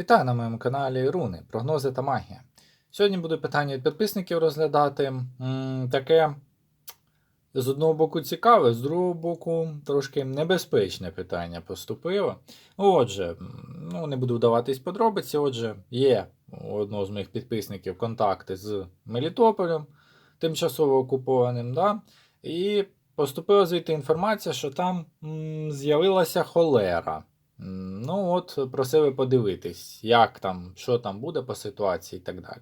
Вітаю на моєму каналі Руни, прогнози та магія. Сьогодні буду питання від підписників розглядати. Таке з одного боку цікаве, з другого боку трошки небезпечне питання поступило. Отже, ну не буду вдаватись подробиці. Отже, є у одного з моїх підписників контакти з Мелітополем, тимчасово окупованим. Да? І поступила звідти інформація, що там з'явилася холера. Ну, от, просили подивитись, як там, що там буде по ситуації і так далі.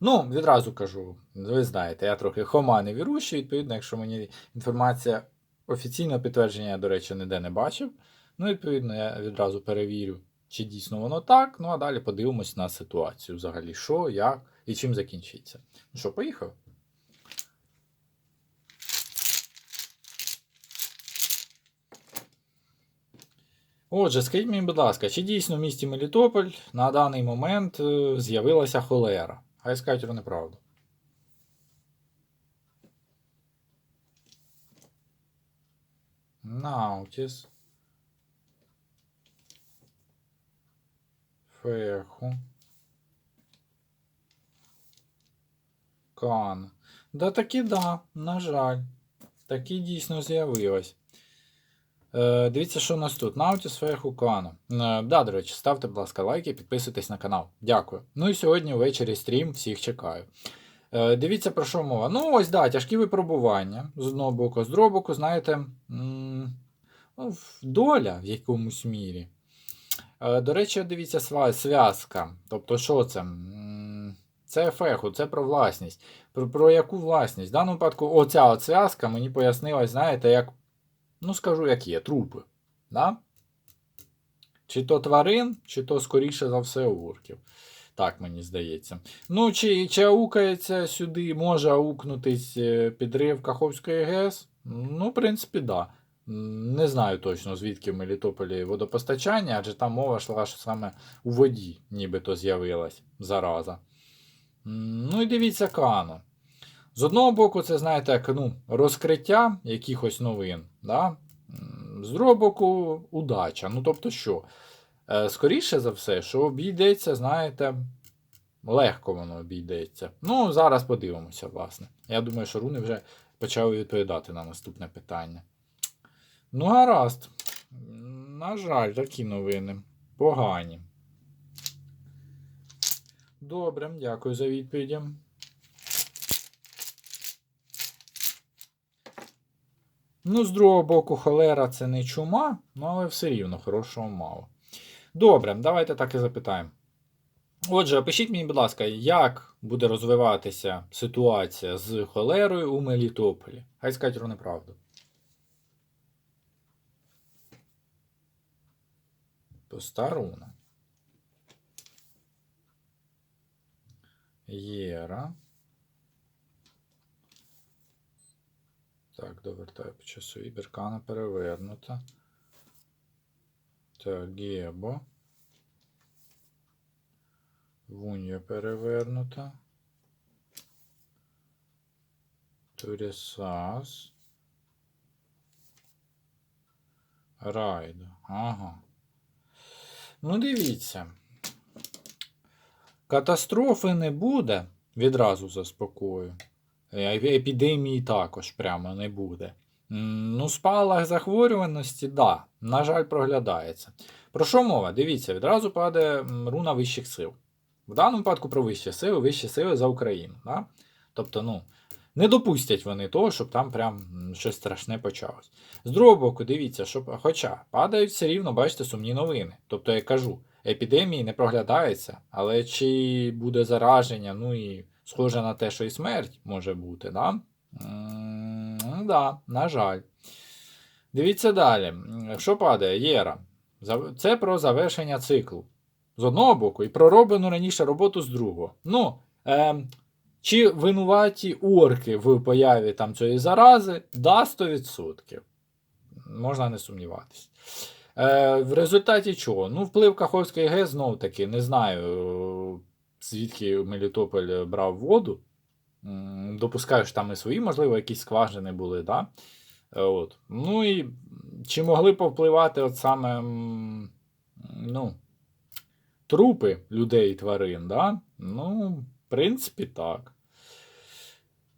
Ну, відразу кажу, ви знаєте, я трохи хома не вірущий, відповідно, якщо мені інформація офіційного підтвердження, я, до речі, ніде не бачив. Ну, відповідно, я відразу перевірю, чи дійсно воно так. Ну, а далі подивимось на ситуацію взагалі, що, як і чим закінчиться. Ну що, поїхав? Отже, скажіть мені, будь ласка, чи дійсно в місті Мелітополь на даний момент е, з'явилася холера? Хай скажуть про неправду. Наутіс. Феху. Кан. Да таки да, на жаль. Таки дійсно з'явилось. Е, дивіться, що у нас тут. Наутіс Феху Кану. Е, да, до речі, ставте, будь ласка, лайки, підписуйтесь на канал. Дякую. Ну і сьогодні ввечері стрім, всіх чекаю. Е, дивіться, про що мова. Ну, ось, да, тяжкі випробування з одного боку, з другого боку, знаєте, ну, доля в якомусь мірі. До речі, дивіться, зв'язка. Тобто, що це? Це феху, це про власність. Про, про яку власність? В даному випадку, оця от зв'язка мені пояснилась, знаєте, як, ну скажу, як є, трупи. Да? Чи то тварин, чи то, скоріше за все, орків. Так мені здається. Ну, чи, чи аукається сюди, може аукнутись е, підрив Каховської ГЕС? Ну, в принципі, так. Да. Не знаю точно, звідки в Мелітополі водопостачання, адже там мова йшла, що саме у воді нібито з'явилась зараза. Ну і дивіться Кано. З одного боку, це, знаєте, як ну, розкриття якихось новин. Да? З другого боку, удача. Ну, тобто що? Е, Скоріше за все, що обійдеться, знаєте, легко воно обійдеться. Ну, зараз подивимося, власне. Я думаю, що руни вже почали відповідати на наступне питання. Ну, гаразд. На жаль, такі новини. Погані. Добре, дякую за відповіді. Ну, з другого боку, холера це не чума, ну, але все рівно хорошого мало. Добре, давайте так і запитаємо. Отже, пишіть мені, будь ласка, як буде розвиватися ситуація з холерою у Мелітополі? Хай скажуть про неправду. Постаруна. Єра. Так, довертаю по часу. Беркана перевернута. Так, Гебо. Вунья перевернута. Турісас. Райдо. Ага. Ну, дивіться. Катастрофи не буде. Відразу заспокою. Е, Епідемії також прямо не буде. Ну, спалах захворюваності, да, на жаль, проглядається. Про що мова? Дивіться, відразу падає руна вищих сил. В даному випадку про вищі сили, вищі сили за Україну. Да? Тобто, ну, не допустять вони того, щоб там прям щось страшне почалось. З другого боку, дивіться, що, хоча падають все рівно, бачите, сумні новини. Тобто, я кажу, епідемії не проглядається, але чи буде зараження, ну і схоже на те, що і смерть може бути, да? Ну, да, на жаль. Дивіться далі. Що падає? Єра. Це про завершення циклу. З одного боку, і пророблену раніше роботу з другого. Ну, е, чи винуваті орки в появі там цієї зарази? Да, 100%. Можна не сумніватися. Е, в результаті чого? Ну, вплив Каховської ГЕС знов таки, не знаю, звідки Мелітополь брав воду. Допускаю, що там і свої, можливо, якісь скважини були, да? Е, От. Ну і чи могли повпливати от саме ну, трупи людей і тварин, да? Ну, в принципі, так.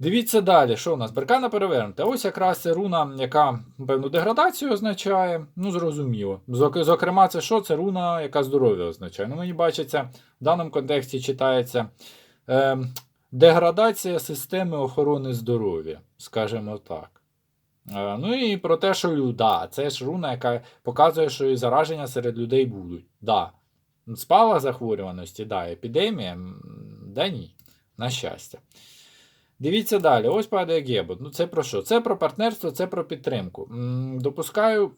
Дивіться далі, що у нас? Беркана перевернута. Ось якраз це руна, яка певну деградацію означає. Ну, зрозуміло. Зокрема, це що? Це руна, яка здоров'я означає. Ну, мені бачиться, в даному контексті читається е, деградація системи охорони здоров'я, скажімо так. Е, ну і про те, що лю- да, це ж руна, яка показує, що і зараження серед людей будуть. Да. Спала захворюваності, да, епідемія, да ні, на щастя. Дивіться далі, ось падає Гебот. Ну це про що? Це про партнерство, це про підтримку. Допускаю,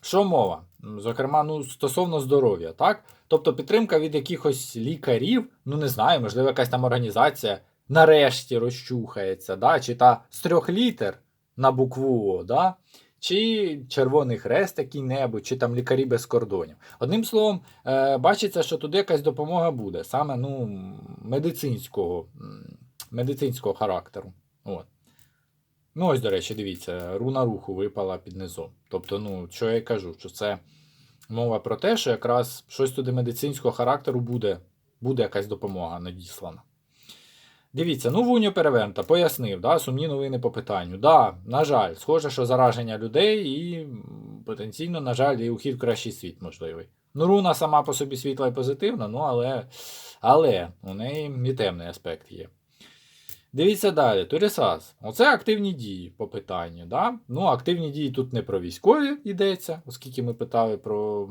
що мова? Зокрема, ну, стосовно здоров'я, так? Тобто підтримка від якихось лікарів, ну не знаю, можливо, якась там організація нарешті розчухається, да? чи та з трьох літер на букву О, да? чи Червоний Хрест який-небудь, чи там лікарі без кордонів. Одним словом, е, бачиться, що туди якась допомога буде, саме ну, медицинського, медицинського характеру. От. Ну, ось, до речі, дивіться, руна руху випала під низом. Тобто, ну, що я кажу, що це мова про те, що якраз щось туди медицинського характеру буде, буде якась допомога надіслана. Дивіться, ну Вуньо перевернута, пояснив, да, сумні новини по питанню. Да, на жаль, схоже, що зараження людей і потенційно, на жаль, і ухід в кращий світ можливий. Ну, руна сама по собі світла і позитивна, ну але, але у неї і темний аспект є. Дивіться далі, Турісас. Оце активні дії по питанню. Да? Ну, активні дії тут не про військові йдеться, оскільки ми питали про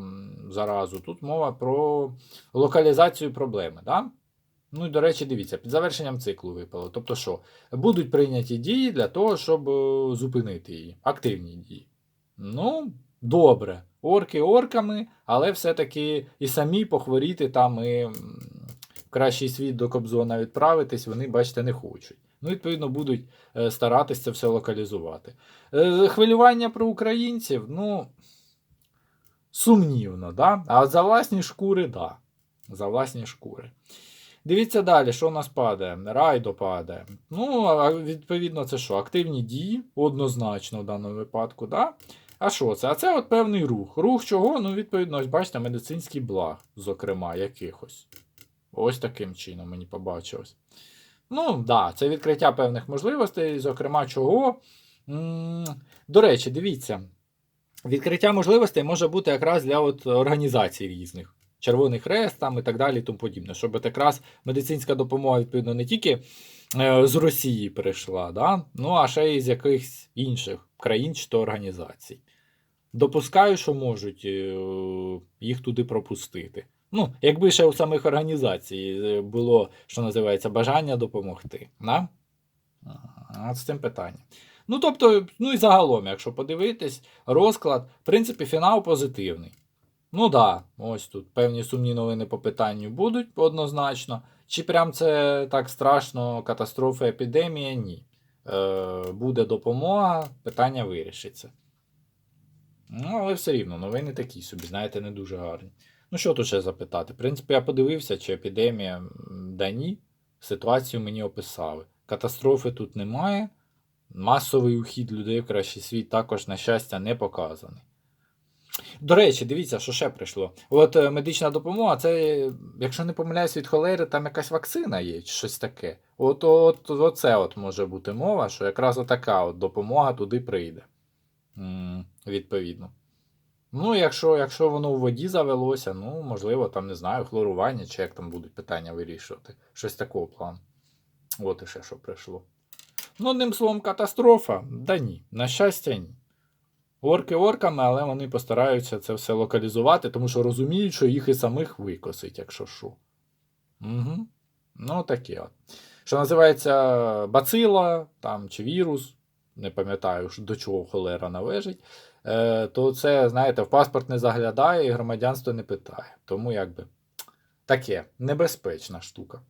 заразу. Тут мова про локалізацію проблеми. Да? Ну і до речі, дивіться, під завершенням циклу випало. Тобто, що будуть прийняті дії для того, щоб е, зупинити її. Активні дії. Ну, добре. Орки орками, але все-таки і самі похворіти там і кращий світ до Кобзона відправитись, вони, бачите, не хочуть. Ну, відповідно, будуть е, старатись це все локалізувати. Е, Хвилювання про українців, ну, сумнівно, да? а за власні шкури, да. За власні шкури. Дивіться далі, що у нас падає. Райдо падає. Ну, а відповідно, це що? Активні дії, однозначно в даному випадку, да? А що це? А це от певний рух. Рух чого? Ну, відповідно, бачите, медицинський благ, зокрема, якихось. Ось таким чином мені побачилось. Ну, да, це відкриття певних можливостей, зокрема, чого. До речі, дивіться. Відкриття можливостей може бути якраз для от організацій різних. Червоний хрест там і так далі, тому подібне. Щоб якраз медицинська допомога, відповідно, не тільки е, з Росії прийшла, да? ну а ще й з якихось інших країн чи то організацій. Допускаю, що можуть е, їх туди пропустити. Ну, якби ще у самих організацій е, було, що називається, бажання допомогти. Да? От з цим питання. Ну, тобто, ну і загалом, якщо подивитись, розклад, в принципі, фінал позитивний. Ну да, ось тут певні сумні новини по питанню будуть однозначно. Чи прям це так страшно, катастрофа, епідемія? Ні. Е, буде допомога, питання вирішиться. Ну, але все рівно, новини такі собі, знаєте, не дуже гарні. Ну, що тут ще запитати? В принципі, я подивився, чи епідемія м, да ні. Ситуацію мені описали. Катастрофи тут немає. Масовий ухід людей в кращий світ також, на щастя, не показаний. До речі, дивіться, що ще прийшло. От е, медична допомога, це, якщо не помиляюсь від холери, там якась вакцина є, чи щось таке. От, от, оце от може бути мова, що якраз отака от допомога туди прийде. М, відповідно. Ну, якщо, якщо воно у воді завелося, ну, можливо, там, не знаю, хлорування, чи як там будуть питання вирішувати. Щось такого плану. От і ще що прийшло. Ну, одним словом, катастрофа? Да ні. На щастя, ні. Орки орками, але вони постараються це все локалізувати, тому що розуміють, що їх і самих викосить, якщо що. Угу. Ну, таке от. Що називається бацила там, чи вірус, не пам'ятаю, до чого холера належить, то це, знаєте, в паспорт не заглядає і громадянство не питає. Тому якби таке небезпечна штука.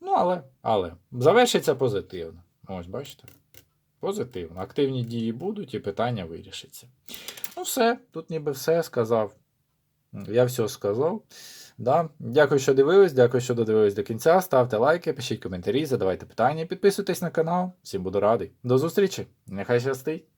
Ну, але, але завершиться позитивно. Ось, бачите? Позитивно. Активні дії будуть і питання вирішиться. Ну, все, тут ніби все сказав. Я все сказав. Да. Дякую, що дивились, дякую, що додивились до кінця. Ставте лайки, пишіть коментарі, задавайте питання, підписуйтесь на канал. Всім буду радий. До зустрічі! Нехай щастить!